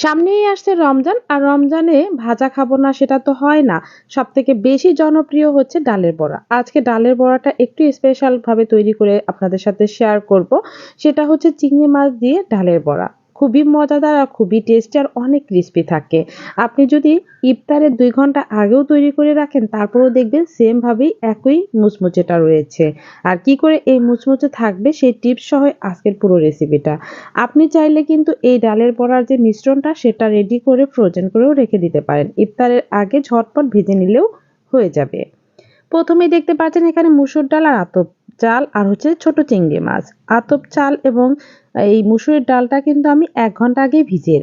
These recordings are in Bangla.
সামনেই আসছে রমজান, আর রমজানে ভাজা খাব না সেটা তো হয় না। সব থেকে বেশি জনপ্রিয় হচ্ছে ডালের বড়া। আজকে ডালের বড়াটা একটু স্পেশাল ভাবে তৈরি করে আপনাদের সাথে শেয়ার করব। সেটা হচ্ছে চিংড়ি মাছ দিয়ে ডালের বড়া। খুবই মজাদার আর খুবই টেস্টি আর অনেক ক্রিস্পি থাকে। আপনি যদি ইফতারের দুই ঘণ্টা আগেও তৈরি করে রাখেন, তারপরেও দেখবেন সেমভাবেই একই মুচমুচেটা রয়েছে। আর কি করে এই মুচমুচে থাকবে সেই টিপস সহ আজকের পুরো রেসিপিটা আপনি চাইলে কিন্তু এই ডালের বড়ার যে মিশ্রণটা, সেটা রেডি করে ফ্রোজেন করেও রেখে দিতে পারেন। ইফতারের আগে ঝটপট ভেজে নিলেও হয়ে যাবে। প্রথমেই দেখতে পাচ্ছেন এখানে মুসুর ডাল আর আতপ চাল আর হচ্ছে ছোট চিংড়ি মাছ। আতপ চাল এবং এই মুসুরির ডালটা কিন্তু আমি এক ঘণ্টা আগে ভিজিয়ে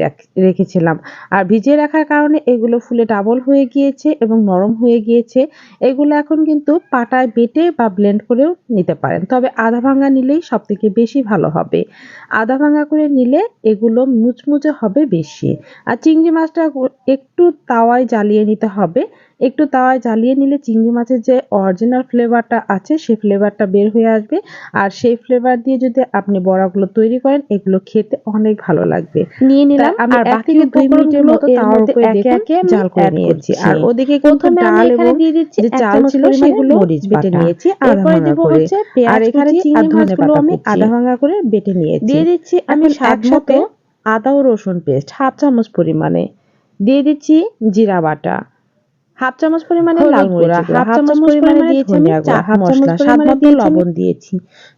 রেখেছিলাম। আর ভিজিয়ে রাখার কারণে এগুলো ফুলে ডাবল হয়ে গিয়েছে এবং নরম হয়ে গিয়েছে। এগুলো এখন কিন্তু পাটায় বেটে বা ব্লেন্ড করেও নিতে পারেন। তবে আধা ভাঙা নিলেই সব থেকে বেশি ভালো হবে। আধা ভাঙা করে নিলে এগুলো মুচমুচে হবে বেশি। আর চিংড়ি মাছটা একটু তাওয়ায় জ্বালিয়ে নিতে হবে। একটু তাওয়ায় জ্বালিয়ে নিলে চিংড়ি মাছের যে অরিজিনাল ফ্লেভারটা আছে সেই ফ্লেভারটা বের হয়ে আসবে। আর সেই ফ্লেভার দিয়ে যদি আপনি বড়াগুলো তৈরি করেন এগুলো খেতে অনেক ভালো লাগবে। নিয়ে নিলাম আমি আর বাকি দুই মিনিটের মতো তাওয়ার মধ্যে উপরে একে একে জাল করে নিয়েছি। আর ওদিকে কিন্তু ডাল এবং দিয়ে দিচ্ছি যে চাল ছিল সেগুলো মরিচ বেটে নিয়েছি আধা এরপরে ভাঙা করে। হচ্ছে পেঁয়াজ আর এখানে আর ধনে পাতা আমি। আধা ভাঙা করে বেটে নিয়েছি। দিয়ে দিচ্ছি আমি স্বাদ মতো আদা ও রসুন পেস্ট হাফ চামচ পরিমাণে। দিয়ে দিচ্ছি জিরা বাটা। হাফ চামচ পরিমাণে লাল গুঁড়া, মরিচ হাফ চামচ পরিমাণে দিয়েছি আমি চাট মশলা স্বাদ মতো লবণ দিয়েছি।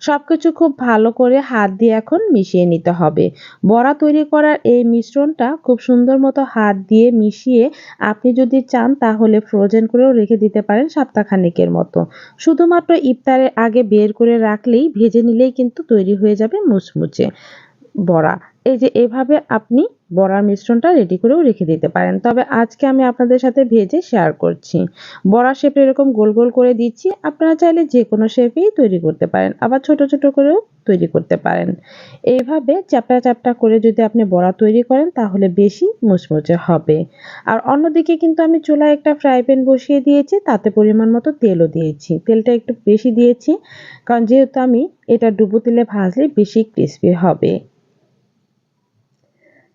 সবকিছু খুব ভালো করে হাত দিয়ে এখন মিশিয়ে নিতে হবে। বড়া তৈরি করার এই মিশ্রণটা খুব সুন্দর মতো হাত দিয়ে মিশিয়ে আপনি যদি চান তাহলে ফ্রোজেন করেও রেখে দিতে পারেন সপ্তাহখানেকের মতো। শুধুমাত্র ইফতারের আগে বের করে রাখলেই ভেজে নিলেই কিন্তু তৈরি হয়ে যাবে মুচমুচে বড়া। এই যে এভাবে আপনি বড়ার মিশ্রণটা রেডি করেও রেখে দিতে পারেন। তবে আজকে আমি আপনাদের সাথে ভেজে শেয়ার করছি। বড়া শেপে এরকম গোল গোল করে দিচ্ছি। আপনারা চাইলে যে কোনো শেপেই তৈরি করতে পারেন, আবার ছোট ছোট করেও তৈরি করতে পারেন। এইভাবে চ্যাপটা চ্যাপটা করে যদি আপনি বড়া তৈরি করেন, তাহলে বেশি মুচমুচে হবে। আর অন্যদিকে কিন্তু আমি চুলায় একটা ফ্রাই প্যান বসিয়ে দিয়েছি, তাতে পরিমাণ মতো তেলও দিয়েছি। তেলটা একটু বেশি দিয়েছি, কারণ যেহেতু আমি এটা ডুবো তেলে ভাজলে বেশি ক্রিস্পি হবে।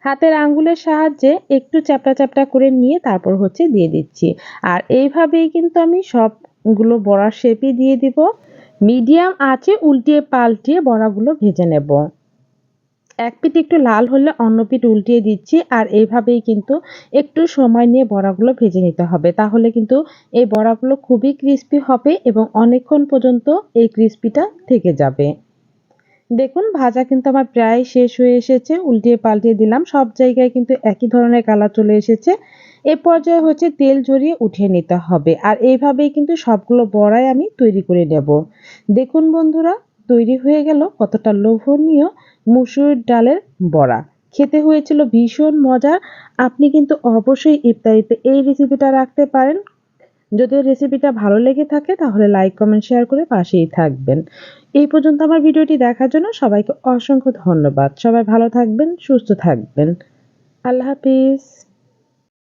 হাতের আঙ্গুলের সাহায্যে একটু চ্যাপটা চ্যাপটা করে নিয়ে তারপর হচ্ছে দিয়ে দিচ্ছি। আর এইভাবেই কিন্তু আমি সবগুলো বড়ার শেপই দিয়ে দিব। মিডিয়াম আছে উল্টিয়ে পাল্টিয়ে বড়াগুলো ভেজে নেব। এক পিঠ একটু লাল হলে অন্য পিঠ উল্টিয়ে দিচ্ছি আর এইভাবেই কিন্তু একটু সময় নিয়ে বড়াগুলো ভেজে নিতে হবে। তাহলে কিন্তু এই বড়াগুলো খুবই ক্রিস্পি হবে এবং অনেকক্ষণ পর্যন্ত এই ক্রিস্পিটা থেকে যাবে। দেখুন, ভাজা কিন্তু আমার প্রায় শেষ হয়ে এসেছে। উল্টিয়ে পাল্টিয়ে দিলাম। সব জায়গায় কিন্তু একই ধরনের কালার চলে এসেছে। এ পর্যায়ে হচ্ছে তেল জড়িয়ে উঠিয়ে নিতে হবে। আর এইভাবেই কিন্তু সবগুলো বড়াই আমি তৈরি করে নেব। দেখুন বন্ধুরা, তৈরি হয়ে গেল কতটা লোভনীয় মুসুর ডালের বড়া। খেতে হয়েছিল ভীষণ মজার। আপনি কিন্তু অবশ্যই ইফতারিতে এই রেসিপিটা রাখতে পারেন। যদি রেসিপিটা ভালো লেগে থাকে, তাহলে লাইক কমেন্ট শেয়ার করে পাশেই থাকবেন। এই পর্যন্ত আমার ভিডিওটি দেখার জন্য সবাইকে অসংখ্য ধন্যবাদ। সবাই ভালো থাকবেন, সুস্থ থাকবেন। আল্লাহ হাফিজ।